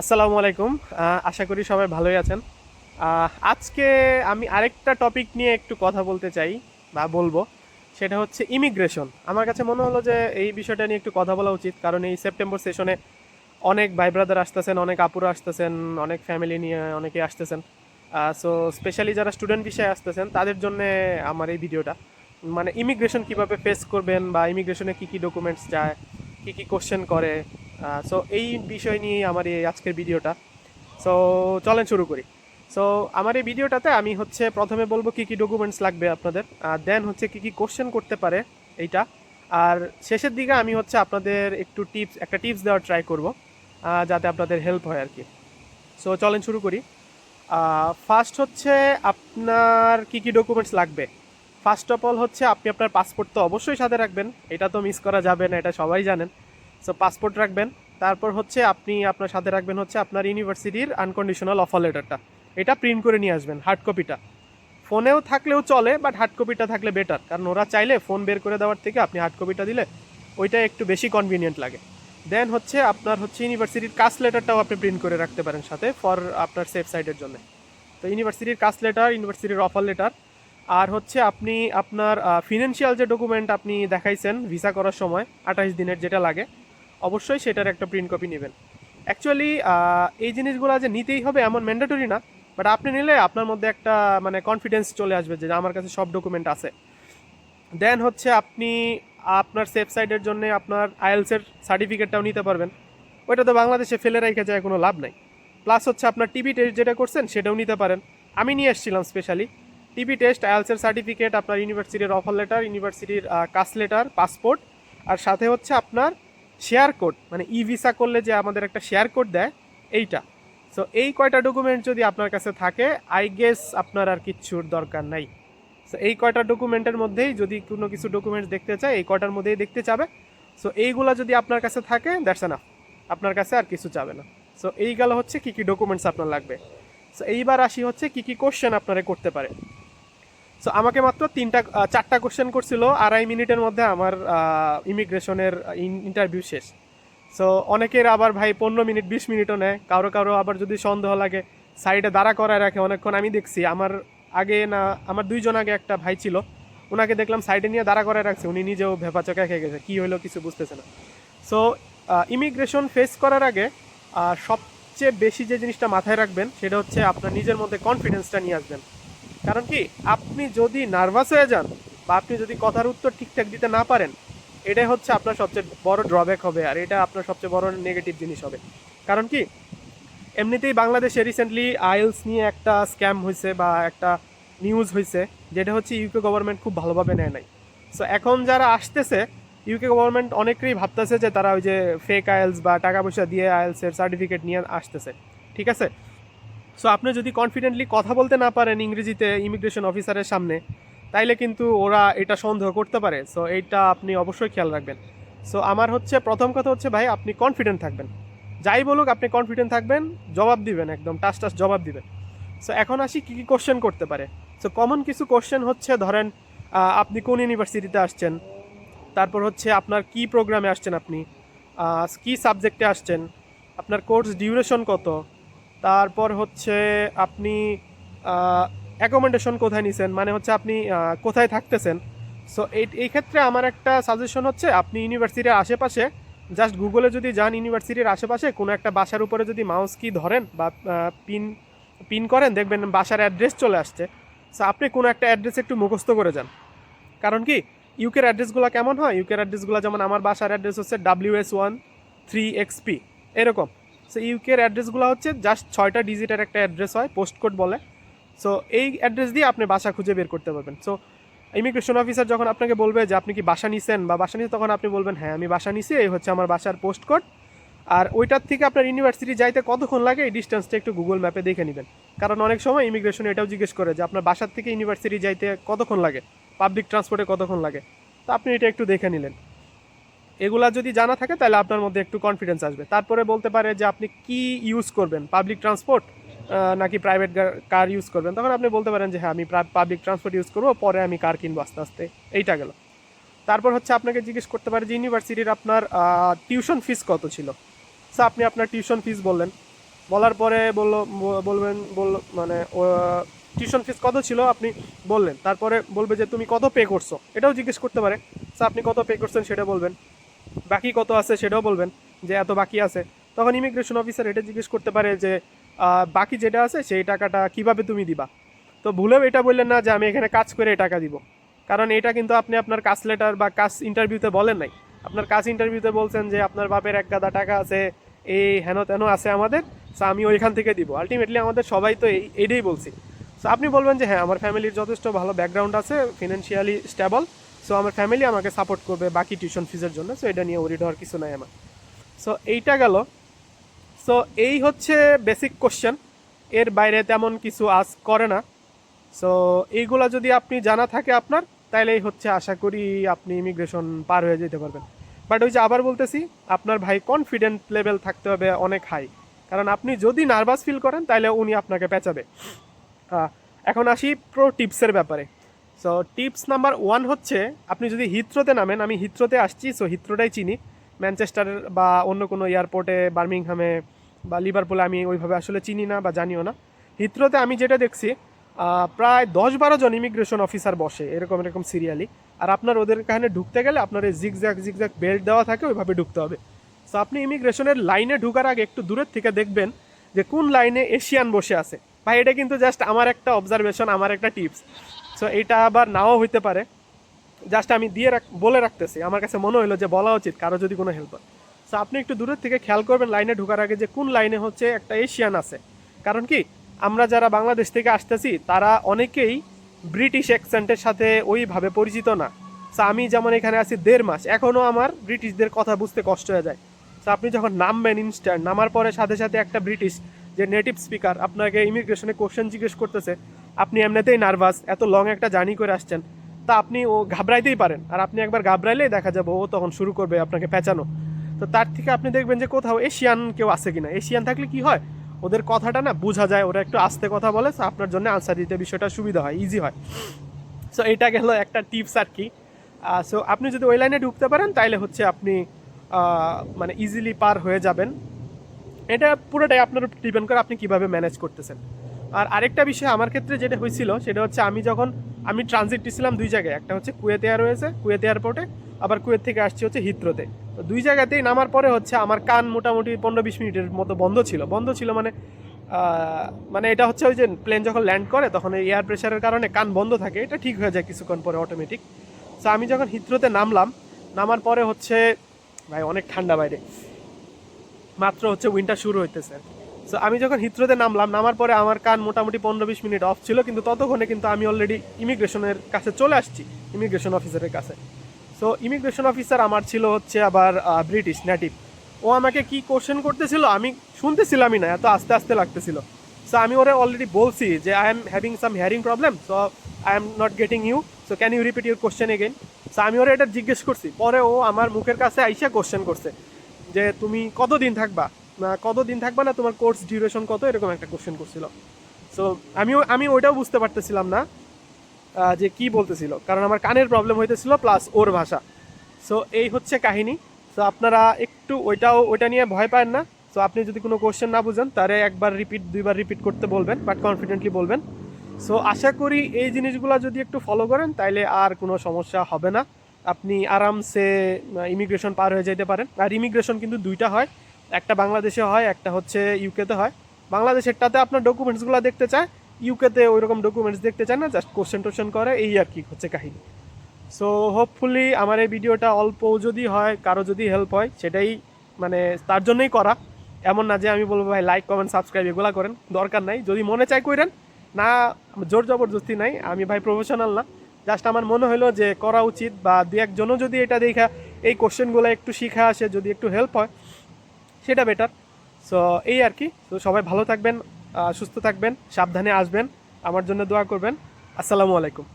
আসসালামু আলাইকুম। আশা করি সবাই ভালোই আছেন। আজকে আমি আরেকটা টপিক নিয়ে একটু কথা বলতে চাই বা বলব। সেটা হচ্ছে ইমিগ্রেশন আমার কাছে মনে হলো যে এই বিষয়টা নিয়ে একটু কথা বলা উচিত। কারণ এই সেপ্টেম্বর সেশনে অনেক ভাই ব্রাদার আসতেছেন, অনেক আপুরা আসতেছেন, অনেক ফ্যামিলি নিয়ে অনেকে আসতেছেন। সো স্পেশালি যারা স্টুডেন্ট বিষয়ে আসতেছেন, তাদের জন্য আমার এই ভিডিওটা মানে ইমিগ্রেশন কীভাবে ফেস করবেন বা ইমিগ্রেশনে কি কি ডকুমেন্টস চায় কি কী কোশ্চেন করে? সো এই বিষয় নিয়েই আমার এই আজকের ভিডিওটা। সো চলেন শুরু করি। সো আমার এই ভিডিওটাতে আমি হচ্ছে প্রথমে বলব কি কি ডকুমেন্টস লাগবে আপনাদের, আর দেন হচ্ছে কি কি কোশ্চেন করতে পারে এইটা। আর শেষের দিকে আমি হচ্ছে আপনাদের একটু টিপস একটা টিপস দেওয়ার ট্রাই করব যাতে আপনাদের হেল্প হয় আর কি। সো চলেন শুরু করি। ফার্স্ট হচ্ছে আপনার কি কি ডকুমেন্টস লাগবে? ফার্স্ট অফ অল হচ্ছে আপনি আপনার পাসপোর্ট তো অবশ্যই সাথে রাখবেন। এটা তো মিস করা যাবে না, এটা সবাই জানেন। সো পাসপোর্ট রাখবেন। তারপর হচ্ছে আপনি আপনার সাথে রাখবেন হচ্ছে আপনার ইউনিভার্সিটির আনকন্ডিশনাল অফার লেটারটা এটা প্রিন্ট করে নিয়ে আসবেন হার্ড কপিটা ফোনেও থাকলেও চলে বাট হার্ড কপিটা থাকলে বেটার কারণ ওরা চাইলে ফোন বের করে দেওয়ার থেকে আপনি হার্ড কপিটা দিলে ওইটা একটু বেশি কনভিনিয়েন্ট লাগে। দেন হচ্ছে আপনার হচ্ছে ইউনিভার্সিটির কাস্ট লেটারটাও আপনি প্রিন্ট করে রাখতে পারেন সাথে ফর আপনার সেফ সাইডের জন্য। তো ইউনিভার্সিটির কাস্ট লেটার ইউনিভার্সিটির অফার লেটার আর হচ্ছে আপনি আপনার ফিনান্সিয়াল যে ডকুমেন্ট আপনি দেখাইছেন ভিসা করার সময় আঠাশ দিনের যেটা লাগে, অবশ্যই সেটার একটা প্রিন্ট কপি নেবেন। অ্যাকচুয়ালি এই জিনিসগুলো যে নিতেই হবে এমন ম্যান্ডেটরি না বাট আপনি নিলে আপনার মধ্যে একটা মানে কনফিডেন্স চলে আসবে যে আমার কাছে সব ডকুমেন্ট আছে। দেন হচ্ছে আপনি আপনার সেফ সাইডের জন্য আপনার আইএলসের সার্টিফিকেটটাও নিতে পারবেন। ওইটা তো বাংলাদেশে ফেলে রেখে যায়, কোনো লাভ নাই। প্লাস হচ্ছে আপনার টিভি টেস্ট যেটা করছেন, সেটাও নিতে পারেন। আমি নিয়ে এসেছিলাম স্পেশালি টিভি টেস্ট আইএলসের সার্টিফিকেট আপনার ইউনিভার্সিটির অফার লেটার ইউনিভার্সিটির কাস লেটার পাসপোর্ট আর সাথে হচ্ছে আপনার শেয়ার কোড মানে ই ভিসা করলে যে আমাদের একটা শেয়ার কোড দেয়, এইটা। সো এই কয়টা ডকুমেন্ট যদি আপনার কাছে থাকে আই গেস আপনার আর কিচ্ছুর দরকার নাই। সো এই কয়টা ডকুমেন্টের মধ্যেই যদি কোনো কিছু ডকুমেন্টস দেখতে চায়, এই কয়টার মধ্যেই দেখতে চাবে সো এইগুলা যদি আপনার কাছে থাকে দ্যাটস না আপনার কাছে আর কিছু চাবে না। সো এইগুলো হচ্ছে কী কী ডকুমেন্টস আপনার লাগবে। সো এইবার আসি হচ্ছে কী কী কোশ্চেন আপনারা করতে পারে সো আমাকে মাত্র তিনটা চারটা কোশ্চেন করছিল, আড়াই মিনিটের মধ্যে আমার ইমিগ্রেশনের ইন্টারভিউ শেষ। সো অনেকের আবার ভাই পনেরো মিনিট, বিশ মিনিটও নেয়। কারও কারও আবার যদি সন্দেহ লাগে সাইডে দাঁড়া করায় রাখে। অনেকক্ষণ আমি দেখছি, আমার আগে না, আমার দুইজন আগে একটা ভাই ছিল ওনাকে দেখলাম সাইডে নিয়ে দাঁড়া করায় রাখছে। উনি নিজেও ভেপাচকা খেয়ে গেছে, কী হইল কিছু বুঝতেছে না। সো ইমিগ্রেশন ফেস করার আগে সবচেয়ে বেশি যে জিনিসটা মাথায় রাখবেন, সেটা হচ্ছে আপনার নিজের মধ্যে কনফিডেন্সটা নিয়ে আসবেন। কারণ কি, আপনি যদি নার্ভাস হয়ে যান বা আপনি যদি কথার উত্তর ঠিকঠাক দিতে না পারেন, এটাই হচ্ছে আপনার সবচেয়ে বড় ড্রব্যাক হবে আর এটা আপনার সবচেয়ে বড় নেগেটিভ জিনিস হবে। কারণ কি, এমনিতেই বাংলাদেশে রিসেন্টলি আইএলস নিয়ে একটা স্ক্যাম হয়েছে বা একটা নিউজ হয়েছে যেটা হচ্ছে ইউকে গভর্নমেন্ট খুব ভালোভাবে নেয় নাই। সো এখন যারা আসতেছে ইউকে গভর্নমেন্ট অনেকেই ভাবতেছে যে তারা ওই যে ফেক আইএলস বা টাকা পয়সা দিয়ে আইএলসের সার্টিফিকেট নিয়ে আসতেছে। ঠিক আছে? সো আপনি যদি কনফিডেন্টলি কথা বলতে না পারেন ইংরেজিতে ইমিগ্রেশন অফিসারের সামনে, তাইলে কিন্তু ওরা এটা সন্দেহ করতে পারে। সো এইটা আপনি অবশ্যই খেয়াল রাখবেন। সো আমার হচ্ছে, প্রথম কথা হচ্ছে ভাই, আপনি কনফিডেন্ট থাকবেন। যাই বলুক, আপনি কনফিডেন্ট থাকবেন, জবাব দিবেন একদম, টাস টাস জবাব দিবেন। সো এখন আসি কী কী কোশ্চেন করতে পারে। সো কমন কিছু কোশ্চেন হচ্ছে, ধরেন আপনি কোন ইউনিভার্সিটিতে আসছেন? তারপর হচ্ছে, আপনার কি প্রোগ্রামে আসছেন আপনি? কি সাবজেক্টে আসছেন? আপনার কোর্স ডিউরেশন কত? তারপর হচ্ছে আপনি অ্যাকোমোডেশন কোথায় নিছেন? মানে হচ্ছে আপনি কোথায় থাকতেছেন? সো এই এই ক্ষেত্রে আমার একটা সাজেশন হচ্ছে, আপনি ইউনিভার্সিটির আশেপাশে জাস্ট গুগলে যদি যান ইউনিভার্সিটির আশেপাশে, কোনো একটা বাসার উপরে যদি মাউস কি ধরেন বা পিন পিন করেন, দেখবেন বাসার অ্যাড্রেস চলে আসছে। সো আপনি কোনো একটা অ্যাড্রেস একটু মুখস্থ করে যান। কারণ কি? ইউকের অ্যাড্রেসগুলো কেমন হয়? ইউকের অ্যাড্রেসগুলো যেমন আমার বাসার অ্যাড্রেস হচ্ছে W S one three X P এরকম। সো ইউকের অ্যাড্রেসগুলো হচ্ছে জাস্ট ছয়টা ডিজিটের একটা অ্যাড্রেস হয় পোস্ট কোড বলে। সো এই অ্যাড্রেস দিয়ে আপনি বাসা খুঁজে বের করতে পারবেন। সো ইমিগ্রেশন অফিসার যখন আপনাকে বলবে যে, আপনি কি বাসা নিছেন? বা বাসা নিছেন তখন আপনি বলবেন হ্যাঁ আমি বাসা নিছি, এই হচ্ছে আমার বাসার পোস্ট কোড আর ওইটার থেকে আপনার ইউনিভার্সিটি যাইতে কতক্ষণ লাগে, এই ডিস্টেন্সটা একটু গুগল ম্যাপে দেখে নেবেন। কারণ অনেক সময় ইমিগ্রেশন এটাও জিজ্ঞেস করে যে, আপনার বাসার থেকে ইউনিভার্সিটি যাইতে কতক্ষণ লাগে? পাবলিক ট্রান্সপোর্টে কতক্ষণ লাগে? তো আপনি এটা একটু দেখে নিলেন। এগুলা যদি জানা থাকে, তাহলে আপনার মধ্যে একটু কনফিডেন্স আসবে। তারপরে বলতে পারে যে আপনি কি ইউজ করবেন? পাবলিক ট্রান্সপোর্ট নাকি প্রাইভেট কার ইউজ করবেন? তখন আপনি বলতে পারেন যে হ্যাঁ আমি পাবলিক ট্রান্সপোর্ট ইউজ করব, পরে আমি কার কিনবো আস্তে আস্তে। এইটা গেল। তারপর হচ্ছে আপনাকে জিজ্ঞেস করতে পারে যে, ইউনিভার্সিটির আপনার টিউশন ফিস কত ছিল? সো আপনি আপনার টিউশন ফিস বললেন। বলার পরে বলল, বলবেন, বলল মানে টিউশন ফিস কত ছিল আপনি বললেন। তারপরে বলবে যে, তুমি কত পে করছ? এটাও জিজ্ঞেস করতে পারে। স্যার আপনি কত পে করছেন সেটা বলবেন। বাকি কত আছে সেটাও বলবেন, যে এত বাকি আছে। তখন ইমিগ্রেশন অফিসার এটা জিজ্ঞেস করতে পারে যে বাকি যেটা আছে সেই টাকাটা কীভাবে তুমি দিবা? তো ভুলেও এটা বললেন না যে আমি এখানে কাজ করে টাকা দিব। কারণ এটা কিন্তু আপনি আপনার কাজ লেটার বা কাজ ইন্টারভিউতে বলেন নাই। আপনার কাজ ইন্টারভিউতে বলছেন যে, আপনার বাপের এক গাদা টাকা আছে এই হেন তেন আছে আমাদের সো আমি ওইখান থেকে দিব। আলটিমেটলি আমাদের সবাই তো এই, এটাই বলছি। সো আপনি বলবেন যে হ্যাঁ আমার ফ্যামিলির যথেষ্ট ভালো ব্যাকগ্রাউন্ড আছে ফিনান্সিয়ালি স্টেবল সো আমার ফ্যামিলি আমাকে সাপোর্ট করবে বাকি টিউশন ফিজের জন্য। সো এটা নিয়ে ওরিড হওয়ার কিছু নাই আমার। সো এইটা গেল। সো এই হচ্ছে বেসিক কোশ্চেন এর বাইরে তেমন কিছু আজ করে না। সো এইগুলা যদি আপনি জানা থাকে আপনার তাহলে হচ্ছে আশা করি আপনি ইমিগ্রেশন পার হয়ে যেতে পারবেন। বাট ওই যে আবার বলতেছি, আপনার ভাই কনফিডেন্ট লেভেল থাকতে হবে অনেক হাই কারণ আপনি যদি নার্ভাস ফিল করেন তাহলে উনি আপনাকে পেঁচাবে। এখন আসি প্রো টিপসের ব্যাপারে। সো টিপস নাম্বার ওয়ান হচ্ছে, আপনি যদি হিথ্রোতে নামেন, আমি হিথ্রোতে আসছি সো হিথ্রোটাই চিনি। ম্যানচেস্টারের বা অন্য কোনো এয়ারপোর্টে বার্মিংহামে বা লিভারপুলে আমি ওইভাবে আসলে চিনি না বা জানিও না। হিথ্রোতে আমি যেটা দেখছি প্রায় দশ বারো জন ইমিগ্রেশন অফিসার বসে, এরকম এরকম সিরিয়ালি আর আপনার ওদের কাহিনে ঢুকতে গেলে আপনার এই জিগজ্যাক জিগজ্যাক বেল্ট দেওয়া থাকে, ওইভাবে ঢুকতে হবে। সো আপনি ইমিগ্রেশনের লাইনে ঢুকার আগে একটু দূরের থেকে দেখবেন যে কোন লাইনে এশিয়ান বসে আছে। ভাই, এটা কিন্তু জাস্ট আমার একটা অবজারভেশন আমার একটা টিপস সো এটা আবার নাও হইতে পারে। জাস্ট আমি দিয়ে রাখ, বলে রাখতেছি। আমার কাছে মনে হলো যে বলা উচিত, কারও যদি কোনো হেল্প হয়। সো আপনি একটু দূরের থেকে খেয়াল করবেন লাইনে ঢোকার আগে যে কোন লাইনে হচ্ছে একটা এশিয়ান আছে। কারণ কি, আমরা যারা বাংলাদেশ থেকে আসতেছি, তারা অনেকেই ব্রিটিশ অ্যাকসেন্টের সাথে ওইভাবে পরিচিত না। সো আমি যেমন এখানে আছি দেড় মাস এখনও আমার ব্রিটিশদের কথা বুঝতে কষ্ট হয়ে যায়। সো আপনি যখন নামবেন ইনস্ট্যান্ট নামার পরে সাথে সাথে একটা ব্রিটিশ যে নেটিভ স্পিকার আপনাকে ইমিগ্রেশনে কোশ্চেন জিজ্ঞেস করতেছে আপনি এমনিতেই নার্ভাস এত লং একটা জার্নি করে আসছেন, তা আপনি ও ঘাবড়াইতেই পারেন। আর আপনি একবার ঘাবড়াইলেই দেখা যাবে ও তখন শুরু করবে আপনাকে পেঁচানো। তো তার থেকে আপনি দেখবেন যে কোথাও এশিয়ান কেউ আছে কিনা। এশিয়ান থাকলে কি হয়? ওদের কথাটা না বোঝা যায়, ওরা একটু আস্তে কথা বলে আপনার জন্য আনসার দিতে বিষয়টা সুবিধা হয় ইজি হয়। সো এটা গেল একটা টিপস আর কি। সো আপনি যদি ওই লাইনে ঢুকতে পারেন, তাইলে হচ্ছে আপনি মানে ইজিলি পার হয়ে যাবেন। এটা পুরোটাই আপনার ডিপেন্ড করে আপনি কীভাবে ম্যানেজ করতেছেন। আর আরেকটা বিষয় আমার ক্ষেত্রে যেটা হয়েছিল, সেটা হচ্ছে আমি যখন, আমি ট্রানজিট ছিলাম দুই জায়গায়, একটা হচ্ছে কুয়েত এয়ারওয়েজে কুয়েতে এয়ারপোর্টে আবার কুয়েত থেকে আসছি হচ্ছে হিত্রোতে তো দুই জায়গাতেই নামার পরে হচ্ছে আমার কান মোটামুটি পনেরো বিশ মিনিটের মতো বন্ধ ছিল। বন্ধ ছিল মানে মানে এটা হচ্ছে ওই যে প্লেন যখন ল্যান্ড করে, তখন এই এয়ার প্রেশারের কারণে কান বন্ধ থাকে। এটা ঠিক হয়ে যায় কিছুক্ষণ পরে অটোমেটিক সো আমি যখন হিত্রোতে নামলাম, নামার পরে হচ্ছে, ভাই অনেক ঠান্ডা বাইরে। মাত্র হচ্ছে উইন্টার শুরু হইতেছে সো আমি যখন হিত্রোতে নামলাম, নামার পরে আমার কান মোটামুটি পনেরো বিশ মিনিট অফ ছিল, কিন্তু ততক্ষণে কিন্তু আমি অলরেডি ইমিগ্রেশনের কাছে চলে আসছি ইমিগ্রেশন অফিসারের কাছে। সো ইমিগ্রেশন অফিসার আমার ছিল হচ্ছে আবার ব্রিটিশ নেটিভ ও আমাকে কি কোশ্চেন করতেছিল, আমি শুনতেছিলামই না, এত আস্তে আস্তে লাগতেছিল। সো আমি ওরা অলরেডি বলছি যে I am having some hearing problem so I am not getting you so can you repeat your question again so আমি ওরা এটা জিজ্ঞেস করছি। পরে ও আমার মুখের কাছে আইসা কোশ্চেন করছে, যে, তুমি কতদিন থাকবা? কতদিন থাকবা না তোমার কোর্স ডিউরেশন কত? এরকম একটা কোশ্চেন করছিল। সো আমিও, আমি ওইটাও বুঝতে পারতেছিলাম না যে কি বলতেছিল। কারণ আমার কানের প্রবলেম হইতেছিল প্লাস ওর ভাষা। সো এই হচ্ছে কাহিনী। সো আপনারা একটু ওইটাও, ওইটা নিয়ে ভয় পান না। সো আপনি যদি কোনো কোশ্চেন না বুঝেন তাহলে একবার রিপিট দুইবার রিপিট করতে বলবেন বাট কনফিডেন্টলি বলবেন। সো আশা করি এই জিনিসগুলো যদি একটু ফলো করেন, তাইলে আর কোনো সমস্যা হবে না। আপনি আরামসে ইমিগ্রেশন পার হয়ে যেতে পারেন। আর ইমিগ্রেশন কিন্তু দুইটা হয়। একটা বাংলাদেশে হয়, একটা হচ্ছে ইউকেতে হয়। বাংলাদেশেরটাতে আপনার ডকুমেন্টসগুলো দেখতে চায় ইউকেতে ওই রকম ডকুমেন্টস দেখতে চায় না জাস্ট কোশ্চেন টোশ্চেন করে, এই আর কি হচ্ছে কাহিনী। সো হোপফুলি আমার এই ভিডিওটা অল্প যদি হয়, কারও যদি হেল্প হয়, সেটাই মানে তার জন্যই করা। এমন না যে আমি বলব, ভাই লাইক কমেন্ট সাবস্ক্রাইব এগুলো করেন, দরকার নাই। যদি মনে চাই করেন না, জোর জবরদস্তি নাই, আমি ভাই প্রফেশনাল না। জাস্ট আমার মনে হলো যে করা উচিত বা দু একজনও যদি এটা দেখা, এই কোশ্চেনগুলো একটু শিখা আসে, যদি একটু হেল্প হয় সেটা বেটার সো এই আর কি। তো সবাই ভালো থাকবেন সুস্থ থাকবেন, সাবধানে আসবেন। আমার জন্য দোয়া করবেন। আসসালামু আলাইকুম।